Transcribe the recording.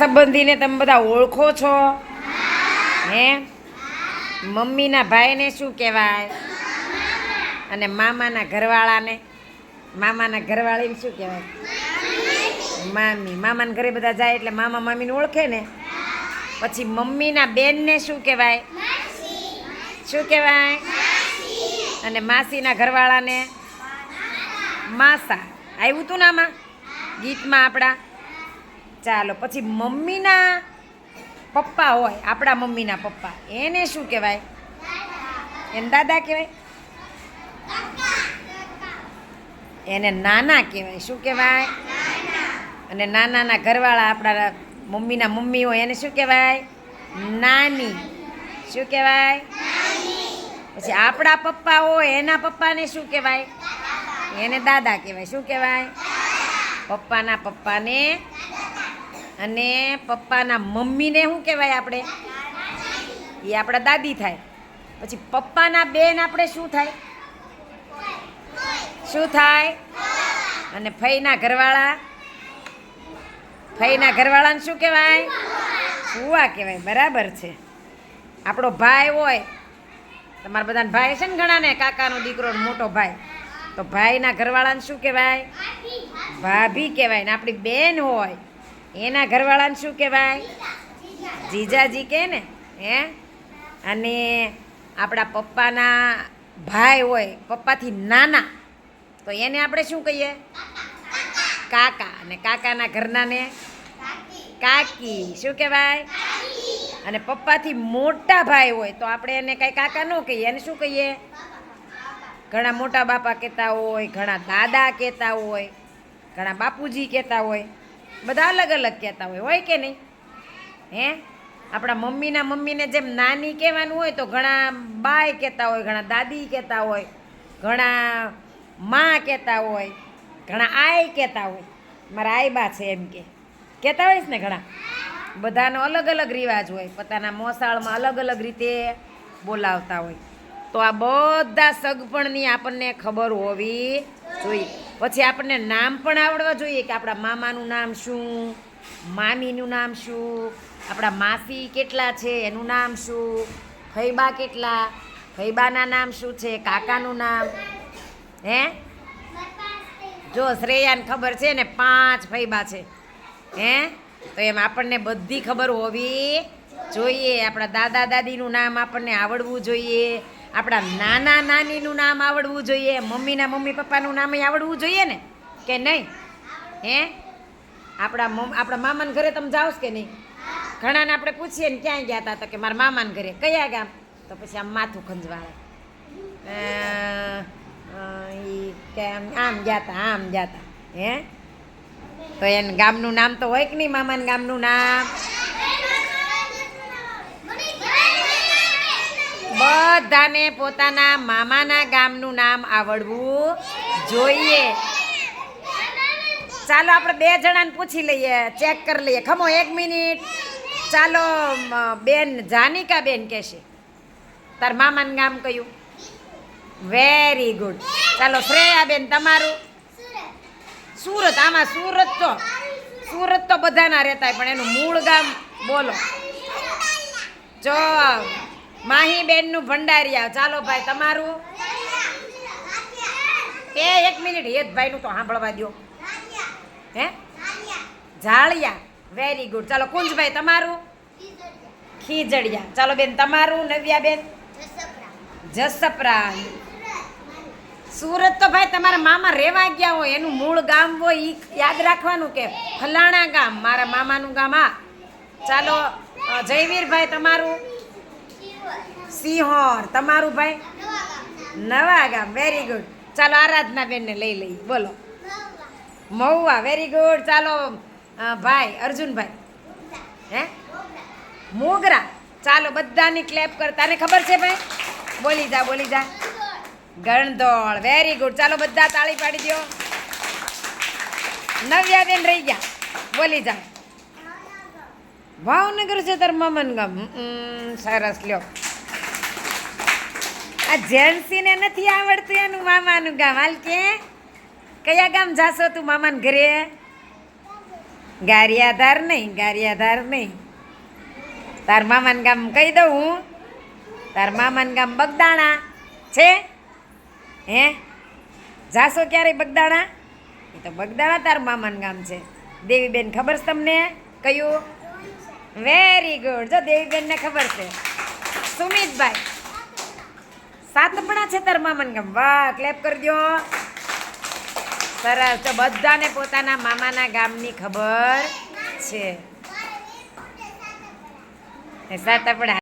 સંબંધીને તમે બધા ઓળખો છો? હે? મમ્મીના ભાઈને શું કહેવાય? અને મામાના ઘરવાળાને? મામાના ઘરવાળીને શું કહેવાય? મામી. મામાના ઘરે બધા જાય એટલે મામા મામીને ઓળખે ને? પછી મમ્મીના બેનને શું કહેવાય? શું કહેવાય? અને માસીના ઘરવાળાને? માસા. આવ્યું તું ને આમાં? ગીતમાં આપણા? ચાલો, પછી મમ્મીના પપ્પા હોય, આપણા મમ્મીના પપ્પા. એને શું કહેવાય? એને દાદા કહેવાય? એને નાના કહેવાય. શું કહેવાય? અને નાનાના ઘરવાળા આપણા મમ્મીના મમ્મી હોય, એને શું કહેવાય? નાની. શું કહેવાય? પછી આપણા પપ્પા હોય, એના પપ્પાને શું કહેવાય? એને દાદા કહેવાય. શું કહેવાય? પપ્પાના પપ્પાને અને પપ્પાના મમ્મીને શું કહેવાય આપણે? એ આપણા દાદી થાય. પછી પપ્પાના બેન આપણે શું થાય? શું થાય? અને ફઈના ઘરવાળા? ફઈના ઘરવાળાને શું કહેવાય? ફુવા કહેવાય, બરાબર છે. આપણો ભાઈ હોય, તમારા બધાને ભાઈ છે ને ઘણા ને કાકાનો દીકરો મોટો ભાઈ. તો ભાઈના ઘરવાળાને શું કહેવાય? ભાભી કહેવાય. ને આપણી બેન હોય એના ઘરવાળાને શું કહેવાય? જીજાજી કહે ને, હે? અને આપણા પપ્પાના ભાઈ હોય, પપ્પાથી નાના, તો એને આપણે શું કહીએ? કાકા. અને કાકાના ઘરનાને? કાકી. શું કહેવાય? અને પપ્પાથી મોટા ભાઈ હોય, તો આપણે એને કાંઈ કાકા ન કહીએ. એને શું કહીએ? ઘણા મોટા બાપા કહેતા હોય, ઘણા દાદા કહેતા હોય, ઘણા બાપુજી કહેતા હોય. બધા અલગ અલગ કહેતા હોય હોય કે નહીં? હે? આપણા મમ્મીના મમ્મીને જેમ નાની કહેવાનું હોય તો ઘણા બાય કહેતા હોય, ઘણા દાદી કહેતા હોય, ઘણા માં કહેતા હોય, ઘણા આય કહેતા હોય. મારા આઈ બા છે એમ કે. કહેતા હોય ને ઘણા? બધાનો અલગ અલગ રિવાજ હોય, પોતાના મોસાળમાં અલગ અલગ રીતે બોલાવતા હોય. તો આ બધા સગપણની આપણને ખબર હોવી જોઈએ. પછી આપણને નામ પણ આવડવા જોઈએ કે આપણા મામાનું નામ શું, મામીનું નામ શું, આપણા માસી કેટલા છે, એનું નામ શું ફૈબા કેટલા ફૈબાના નામ શું છે, કાકાનું નામ, હે? જો શ્રેયાને ખબર છે ને પાંચ ફૈબા છે, હે? તો એમ આપણને બધી ખબર હોવી જોઈએ. આપણા દાદા દાદીનું નામ આપણને આવડવું જોઈએ. આપણા નાના નાનીનું નામ આવડવું જોઈએ, મમ્મીના મમ્મી પપ્પાનું નામ આવડવું જોઈએ ને? કે નહીં? હે? આપણા મમ, આપણા મામાના ઘરે તમે જાઓ કે નહીં? ઘણાને આપણે પૂછીએ ને ક્યાં ગયા હતા તો કે મારા મામાના ઘરે. કયા ગામ? તો પછી આમ માથું ખંજવાળે. કે આમ ગયા હતા આમ ગયા હતા હે? તો એને ગામનું નામ તો હોય કે નહીં, મામાના ગામનું નામ? બધાને પોતાના મામાના ગામનું નામ આવડવું જોઈએ. ચાલો આપણે બે જણાને પૂછી લઈએ, ચેક કરી લઈએ. ખમો, એક મિનિટ. ચાલો બેન જાનિકા બેન કહેશે. તાર મામાનું ગામ કયું? વેરી ગુડ ચાલો શ્રેયા બેન તમારું? સુરત. આમાં સુરત તો સુરત તો બધાના રહેતા પણ એનું મૂળ ગામ બોલો. જો માહી બેનનું ભંડારિયા ચાલો ભાઈ, તમારું? એ એક મિનિટ હેતભાઈનું તો સાંભળવા દો હે? ઝાળિયા. વેરી ગુડ ચાલો, કુંજભાઈ, તમારું? ખીજડિયા. ચાલો, બેન, તમારું, નવ્યા બેન? જસપરા સુરત તો ભાઈ, તમારા મામા રહેવા ગયા હોય. એનું મૂળ ગામ હોય એ યાદ રાખવાનું કે ફલાણા ગામ, મારા મામાનું ગામ. આ ચાલો જયવીરભાઈ, તમારું? સિંહોર, તમારું ભાઈ? નવા ગામ વેરી ગુડ ચાલો આરાધના બેનને લઈ લઈએ, બોલો. મહુવા વેરી ગુડ ચાલો ભાઈ, અર્જુનભાઈ. હે? મોગરા. ચાલો, બધાની ક્લેપ કર તને ખબર છે ભાઈ? બોલી જા બોલી જા. ગણધોળ વેરી ગુડ ચાલો, બધા તાળી પાડી દો નવ્યા બેન રહી ગયા. બોલી જા. ભાવનગર છે તાર મમન ગામ. સરસ લ્યો. આ જેન્સીને નથી આવડતું એનું મામાનું ગામ. હાલ કે? કયા ગામ જાશો તું મામાના ઘરે? ગારિયાધાર નહીં ગારિયાધાર નહીં. તાર મામાનું ગામ કહી દઉં હું. તાર મામાનું ગામ બગદાણા છે? હે? જાશો ક્યારે બગદાણા? એ તો બગદાણા તાર મામાનું ગામ છે. દેવીબેન ખબર છે તમને? કયું? વેરી ગુડ જો દેવીબેનને ખબર છે. સુમિતભાઈ. સાતપણા છે તાર ગામ વાહ ક્લેપ કરી દો સરસ, તો બધાને પોતાના મામાના ગામની ખબર છે. સાત સાતપડા